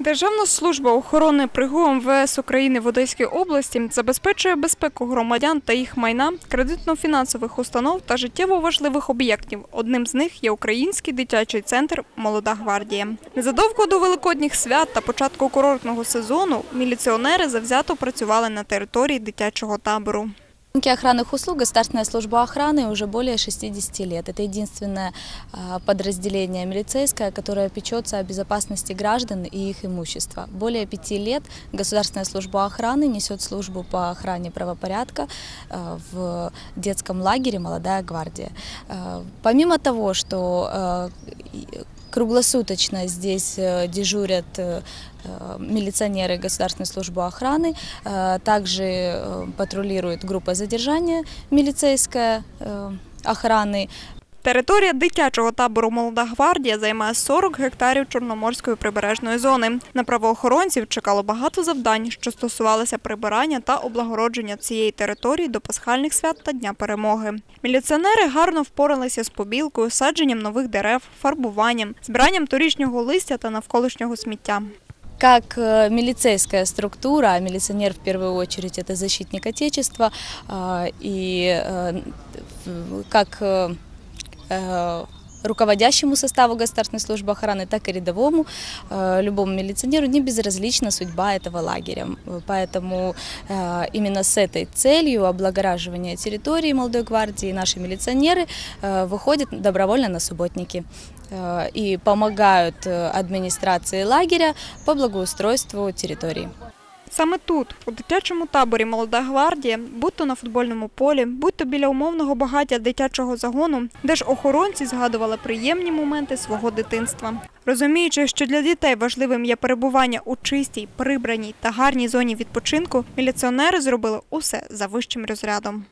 Державна служба охорони ПРИГУ МВС України в Одеській області забезпечує безпеку громадян та їх майна, кредитно-фінансових установ та життєво важливих об'єктів. Одним з них є Український дитячий центр Молода гвардія. Незадовго до великодніх свят та початку курортного сезону міліціонери завзято працювали на території дитячого табору Рынке охранных услуг Государственная служба охраны уже более 60 лет. Это единственное а, подразделение милицейское, которое печется о безопасности граждан и их имущества. Более пяти лет Государственная служба охраны несет службу по охране правопорядка а, в детском лагере «Молодая гвардия». А, Помимо того, что а, и- Круглосуточно здесь э, дежурят э, э, милиционеры Государственной службы охраны, э, также э, патрулирует группа задержания милицейская э, охраны. Територія дитячого табору Молода гвардія займає 40 гектарів Чорноморської прибережної зони. На правоохоронців чекало багато завдань, що стосувалися прибирання та облагородження цієї території до пасхальних свят та Дня перемоги. Міліціонери гарно впоралися з побілкою, садженням нових дерев, фарбуванням, збиранням торічнього листя та навколишнього сміття. Как э, милицейская структура, а милиционер в первую очередь это защитник Отечества, а, и э, в- как э, э, руководящему составу Государственной службы охраны, так и рядовому, э, любому милиционеру не безразлична судьба этого лагеря. Поэтому э, именно с этой целью облагораживания территории Молодой гвардии наши милиционеры э, выходят добровольно на субботники э, и помогают э, администрации лагеря по благоустройству территории. Саме тут, у дитячому таборі Молода гвардія, будь то на футбольному полі, будь то біля умовного багаття дитячого загону, де ж охоронці згадували приємні моменти свого дитинства. Розуміючи, що для дітей важливим є перебування у чистій, прибраній та гарній зоні відпочинку, міліціонери зробили усе за вищим розрядом.